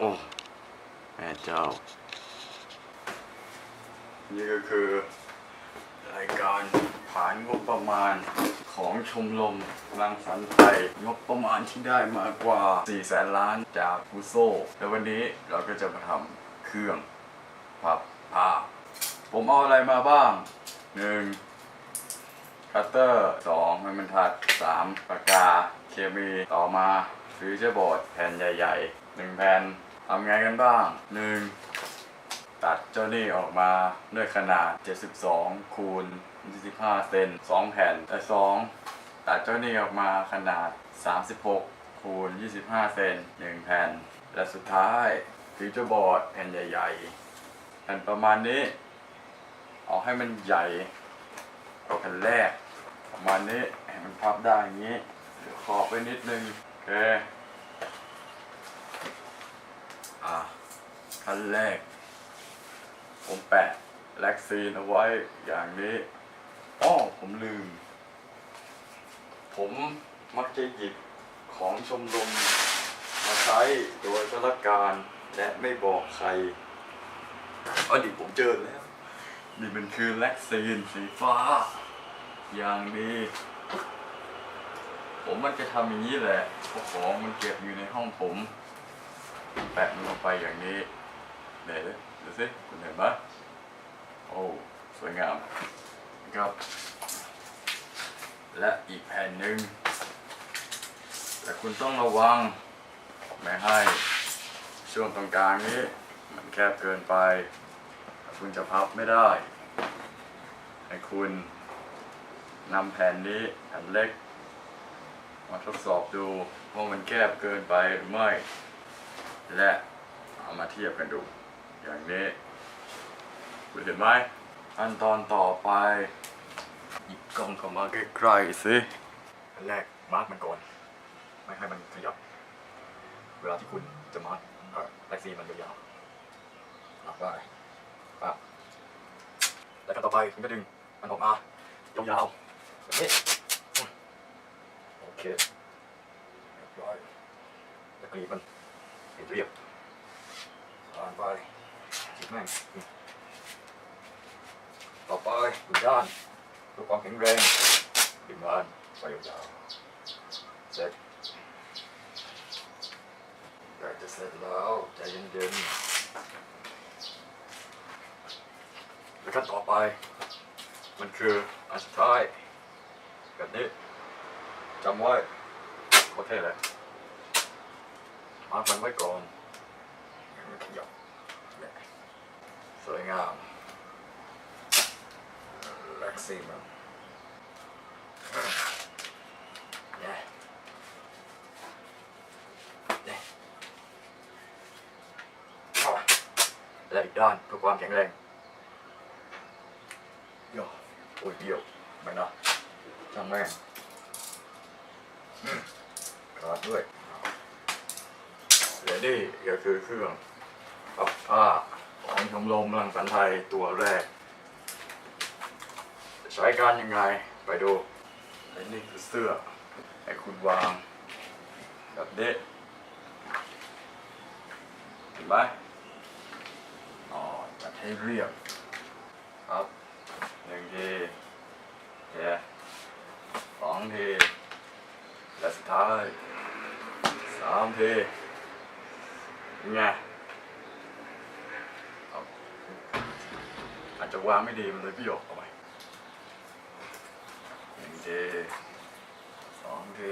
โอ้แม่เจ้า นี่ก็คือ รายการผ่านงบประมาณของชมรมรังสรรค์ไทยงบประมาณที่ได้มากว่า 4 แสนล้านจากฟูโซแล้ววันนี้เราก็จะมาทำเครื่องพับผ้าผมเอาอะไรมาบ้าง 1. คัตเตอร์2ไม้บรรทัด 3. ปากกา เคมีต่อมาฟิวเจอร์บอร์ดแผ่นใหญ่ๆ 1 แผ่น ทำไงกันบ้าง 1. ตัดเจ้านี่ออกมาด้วยขนาด 72 คูณ 25 เซน2 แผ่นและ2ตัดเจ้านี่ออกมาขนาด 36 คูณ 25 เซน1 แผ่น และสุดท้ายฟิวเจอร์บอร์ดแผ่นใหญ่ๆ แผ่นประมาณนี้ เอาให้มันใหญ่กว่าแผ่นแรก ประมาณนี้ให้มันพับได้อย่างนี้เดี๋ยวขอบไปนิดนึง โอเค อะขั้นแรก ผมแปะแล็กซีนเอาไว้อย่างนี้อ้อผมลืม ผมมักจะหยิบของชมรมมาใช้โดยพละการและไม่บอกใครอ๋อดิผมเจอแล้ว นี่มันคือแล็กซีนสีฟ้า อย่างดีผมมันจะทำอย่างนี้แหละเพราะของมันเก็บอยู่ในห้องผม แปะมันลงไปอย่างนี้เดี๋ยวดูสิคุณเห็นไหมโอ้สวยงามครับและอีกแผ่นหนึ่งแต่คุณต้องระวังไม่ให้ช่วงตรงกลางนี้ มันแคบเกินไป คุณจะพับไม่ได้ ให้คุณนำแผ่นนี้แผ่นเล็ก มาทดสอบดูว่ามันแคบเกินไปหรือไม่ และเอามาเทียบกันดู อย่างนี้ คุณเห็นไหมขั้นตอนต่อไป หยิบกล้องเข้ามาใกล้ๆสิอันแรกมาร์กมันก่อน ไม่ให้มันขยับ เวลาที่คุณจะมาร์กแล็กซีมันยาวๆเอาไปปั๊บแล้วขั้นต่อไปคุณก็ดึงมันออกมายาวๆแบบนี้โอเคเรียบร้อยแล้วกรีบมันให้เรียบผ่าน ไปจิบแม่งนี่ต่อไปดูด้านเพื่อความแข็งแรงดึงมันไปยาวๆเสร็จใกล้จะเสร็จแล้วใจเย็นๆแล้วขั้นต่อไป มันคืออันสุดท้ายแบบนี้จำไว้โคตรเท่เลยมาร์คมันไว้ก่อนให้มันขยับเนี่ย สวยงามแล็กซีมันเนี่ยเนี่ยเอาล่ะและอีกด้านเพื่อความแข็งแรงโย่โอ้ยเดี่ยวม่นะช่างแม่งอืมขาดด้วยเดี๋ยวนี่ก็คือเครื่องปรับผ้า ของชมรมรังสรรค์ไทยตัวแรก ใช้การยังไงไปดูไอ้นี่คือเสื้อให้คุณวางแบบนี้เห็นไหมอ๋อจัดให้เรียบครับหนึ่งทีเดี๋ยวสองทีและสุดท้ายสามทีเป็นไงเอาอา จจะวางไม่ดีมันเลยพี่หยกเอาไปหนึ่งทีสองที